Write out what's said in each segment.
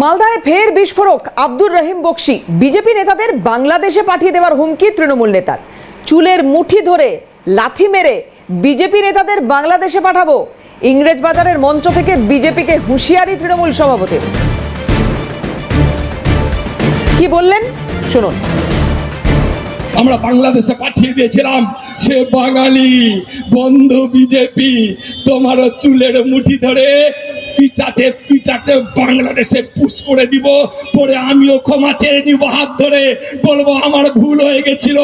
মালদায় ফের বিস্ফোরক আব্দুর রহিম বক্সি। বিজেপি নেতাদের বাংলাদেশে পাঠিয়ে দেওয়ার হুমকি তৃণমূল নেতার। চুলের মুঠি ধরে লাথি মেরে বিজেপি নেতাদের বাংলাদেশে পাঠাবো। ইংরেজ বাজারের মঞ্চ থেকে বিজেপিকে হুঁশিয়ারি তৃণমূল সভাপতি কি বললেন? শুনুন। আমরা বাংলাদেশে পাঠিয়ে দিয়েছিলাম, সে বাঙালি, বন্ধ বিজেপি, তোমারও চুলের মুঠি ধরে পিটাতে পিটাতে বাংলাদেশে পুশ করে দিব, পরে আমিও ক্ষমা চেয়ে নিব হাত ধরে। বলব, আমার ভুল হয়ে গেছিল।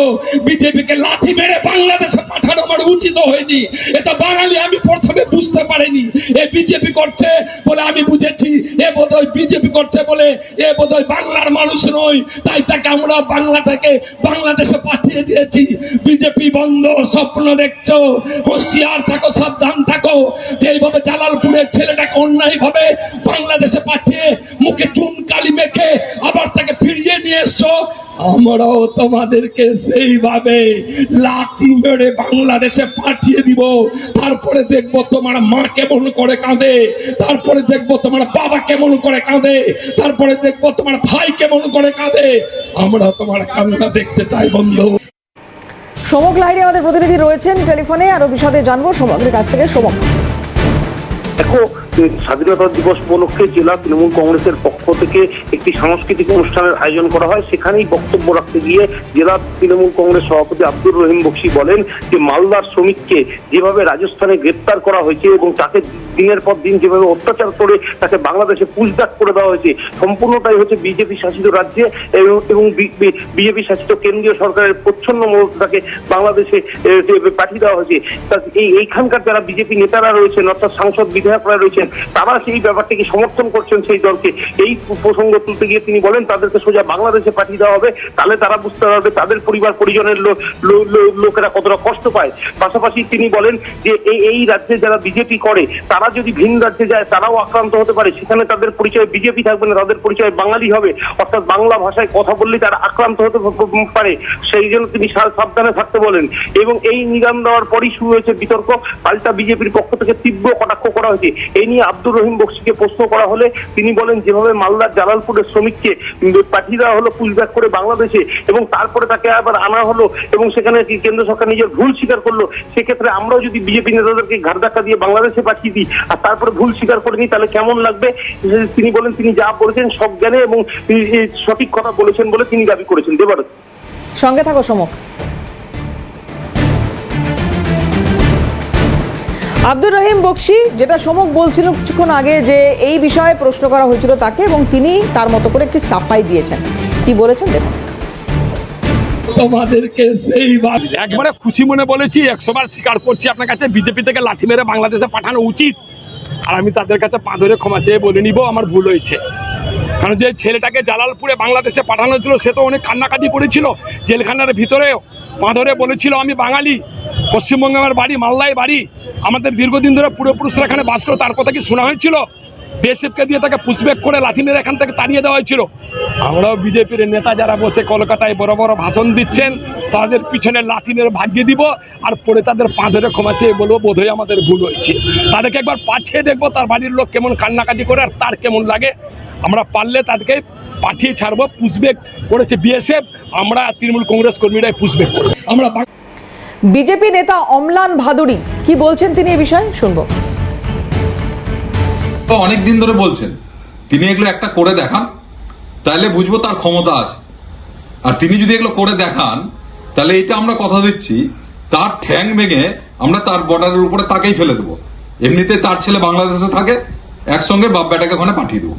বিজেপিকে লাথি মেরে বাংলাদেশে পাঠানো আমার উচিত হয়নি। এটা বাঙালি আমি প্রথমে বুঝতে পারিনি। বিজেপি করছে বলে আমি বুঝেছি। এ বোধহয় বিজেপি করছে বলে এ বোধহয় বাংলার মানুষ নয় তাই তাকে আমরা বাংলা থেকে বাংলাদেশে পাঠিয়ে দিয়েছি। বিজেপি বন্ধ, স্বপ্ন দেখছ। হুঁশিয়ার থাকো, সাবধান থাকো। যেইভাবে জালালপুরের ছেলেটাকে অন্যায় ভাবে বাংলাদেশে পাঠিয়ে মুখে চুন কালি মেখে আবার তাকে ফিরিয়ে নিয়ে এসছো আমরাও তোমাদেরকে সেইভাবে লাথি মেরে বাংলাদেশে পাঠিয়ে দিব। তারপরে দেখব তোমার মা কেমন করে কাঁদে। তারপরে দেখব তোমার বাবা কেমন করে কাঁদে। তারপরে দেখব তোমার ভাই কেমন করে কাঁদে। আমরা তোমার কান্না দেখতে চাই বন্ধু। সমক লাহিড়ী আমাদের প্রতিনিধি রয়েছেন টেলিফোনে। আরও বিশদে জানব সমকের কাছ থেকে সমক দেখো স্বাধীনতা দিবস উপলক্ষে জেলা তৃণমূল কংগ্রেসের পক্ষ থেকে একটি সাংস্কৃতিক অনুষ্ঠানের আয়োজন করা হয়। সেখানেই বক্তব্য রাখতে গিয়ে জেলা তৃণমূল কংগ্রেস সভাপতি আব্দুর রহিম বক্সি বলেন যে, মালদার শ্রমিককে যেভাবে রাজস্থানে গ্রেপ্তার করা হয়েছে এবং তাকে দিনের পর দিন যেভাবে অত্যাচার করে তাকে বাংলাদেশে পুষদাক করে দেওয়া হয়েছে, সম্পূর্ণটাই হচ্ছে বিজেপি শাসিত রাজ্যে এবং- বিজেপি শাসিত কেন্দ্রীয় সরকারের প্রচ্ছন্ন তাকে বাংলাদেশে পাঠিয়ে দেওয়া হয়েছে। এই, এইখানকার যারা বিজেপি নেতারা রয়েছেন, অর্থাৎ সাংসদ বিধায়করা রয়েছেন তারা সেই ব্যাপারটিকে সমর্থন করছেন সেই দলকে। এই প্রসঙ্গ তুলতে গিয়ে তিনি বলেন, তাদেরকে সোজা বাংলাদেশে পাঠিয়ে দেওয়া হবে। তাহলে তারা বুঝতে পারবে তাদের পরিবার, পরিজনের লোকেরা কতটা কষ্ট পায়। পাশাপাশি তিনি বলেন যে এই এই রাজ্যে যারা বিজেপি করে, তারা যদি ভিন রাজ্যে যায়, তারাও আক্রান্ত হতে পারে। সেখানে তাদের পরিচয় বিজেপি থাকবে না, তাদের পরিচয় বাঙালি হবে। অর্থাৎ বাংলা ভাষায় কথা বললে তারা আক্রান্ত হতে পারে। সেই জন্য তিনি সাবধানে থাকতে বলেন। এবং এই নিলাম দেওয়ার পরই শুরু হয়েছে বিতর্ক। পাল্টা বিজেপির পক্ষ থেকে তীব্র কটাক্ষ করা হয়েছে। এই নিয়ে আব্দুর রহিম বক্সিকে প্রশ্ন করা হলে তিনি বলেন, যেভাবে মালদার জালালপুরের শ্রমিককে পাঠিয়ে দেওয়া হলো পুশব্যাক করে বাংলাদেশে, এবং তারপরে তাকে আবার আনা হলো, এবং সেখানে কেন্দ্র সরকার নিজের ভুল স্বীকার করল, সেক্ষেত্রে আমরাও যদি বিজেপি নেতাদেরকে ঘাট ধাক্কা দিয়ে বাংলাদেশে পাঠিয়ে দিই, আর তারপরে ভুল স্বীকার করে নিই, তাহলে কেমন লাগবে? তিনি বলেন, তিনি যা বলেছেন সব জ্ঞানে এবং সঠিক কথা বলেছেন বলে তিনি দাবি করেছেন। দেবার সঙ্গে থাকো, সমক। আব্দুর রহিম বক্সি যেটা সমক বলছিল কিছুক্ষণ আগে যে এই বিষয়ে প্রশ্ন করা হয়েছিল তাকে এবং তিনি তার মতো করে একটি সাফাই দিয়েছেন। কি বলেছেন দেখুন। তোমাদেরকে সেইভাবে একবারে খুশি মনে বলেছি একশো বার স্বীকার করছি। আপনার কাছে বিজেপি থেকে লাঠি মেরে বাংলাদেশে পাঠানো উচিত। আর আমি তাদের কাছে পা ধরে ক্ষমা চেয়ে বলে নিব আমার ভুল হয়েছে। কারণ যে ছেলেটাকে জালালপুরে বাংলাদেশে পাঠানো ছিল সে তো অনেক কান্নাকাটি করেছিল। জেলখানার ভিতরে পা ধরে বলেছিল আমি বাঙালি। পশ্চিমবঙ্গে আমার বাড়ি, মালদায় বাড়ি, আমাদের দীর্ঘদিন ধরে পূর্বপুরুষরা এখানে বাস করে, তার কথা কি শোনা হয়েছিল? বিএসএফকে দিয়ে তাকে পুষব্যাক করে লাথি মেরে এখান থেকে তাড়িয়ে দেওয়া হয়েছিল। আমরাও বিজেপির নেতা যারা বসে কলকাতায় বড় বড় ভাষণ দিচ্ছেন, তাদের পিছনে লাথি মেরে ভাগিয়ে দিব আর পরে তাদের পা ধরে ক্ষমা চেয়ে বলব, বোধহয় আমাদের ভুল হয়েছে। তাদেরকে একবার পাঠিয়ে দেখব, তার বাড়ির লোক কেমন কান্নাকাটি করে আর তার কেমন লাগে। আমরা পারলে তাদেরকে পাঠিয়ে ছাড়বো পুষবেক করেছে বিএসএফ, আমরা তৃণমূল কংগ্রেস কর্মীরাই পুষবেক করব। আমরা বিজেপি নেতা অমলান ভাদুরী কি বলছেন তিনি এ বিষয়ে? শুনব। অনেক দিন ধরে বলছেন তিনি এগুলো একটা করে দেখান তাহলে বুঝব তার ক্ষমতা আছে। আর তিনি যদি এগুলো করে দেখান তাহলে এটা আমরা কথা দিচ্ছি তার ঠ্যাং ভেঙে আমরা তার বর্ডারের উপরে তাকেই ফেলে দেবো। এমনিতে তার ছেলে বাংলাদেশে থাকে একসঙ্গে বাপ বেটাকে ওখানে পাঠিয়ে দেবো।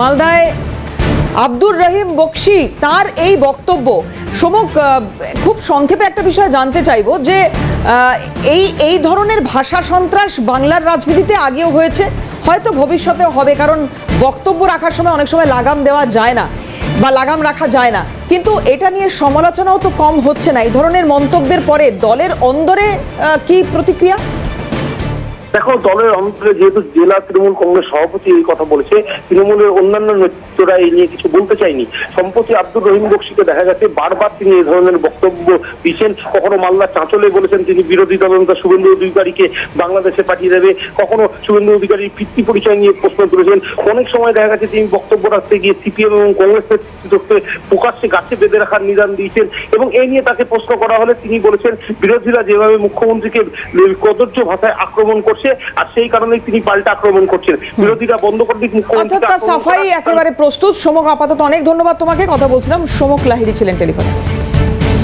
মালদায় আব্দুর রহিম বক্সি, তার এই বক্তব্য। সমক খুব সংক্ষেপে একটা বিষয় জানতে চাইব যে এই এই ধরনের ভাষা সন্ত্রাস বাংলার রাজনীতিতে আগেও হয়েছে, হয়তো ভবিষ্যতে হবে, কারণ বক্তব্য রাখার সময় অনেক সময় লাগাম দেওয়া যায় না বা লাগাম রাখা যায় না। কিন্তু এটা নিয়ে সমালোচনাও তো কম হচ্ছে না। এই ধরনের মন্তব্যের পরে দলের অন্দরে কি প্রতিক্রিয়া? দেখো দলের অন্তরে যেহেতু জেলা তৃণমূল কংগ্রেস সভাপতি এই কথা বলেছে, তৃণমূলের অন্যান্য নেতৃত্বরা এই নিয়ে কিছু বলতে চায়নি। সম্প্রতি আব্দুর রহিম বক্সিকে দেখা গেছে, বারবার তিনি এই ধরনের বক্তব্য দিচ্ছেন। কখনো মাল্লা চাঁচলে বলেছেন তিনি বিরোধী দলনেতা শুভেন্দু অধিকারীকে বাংলাদেশে পাঠিয়ে দেবে। কখনো শুভেন্দু অধিকারীর পিতৃ পরিচয় নিয়ে প্রশ্ন তুলেছেন। অনেক সময় দেখা গেছে তিনি বক্তব্য রাখতে গিয়ে সিপিএম এবং কংগ্রেস নেতৃত্বকে প্রকাশ্যে গাছে বেঁধে রাখার নিদান দিয়েছেন এবং এই নিয়ে তাকে প্রশ্ন করা হলে তিনি বলেছেন, বিরোধীরা যেভাবে মুখ্যমন্ত্রীকে কদর্য ভাষায় আক্রমণ করছে আর সেই কারণে তিনি পাল্টা আক্রমণ করছেন। বিরোধীরা বন্ধ করে দিক অর্থাৎ তার সাফাই একেবারে প্রস্তুত। সমক আপাতত অনেক ধন্যবাদ তোমাকে। কথা বলছিলাম সমক লাহিড়ি ছিলেন টেলিফোনে।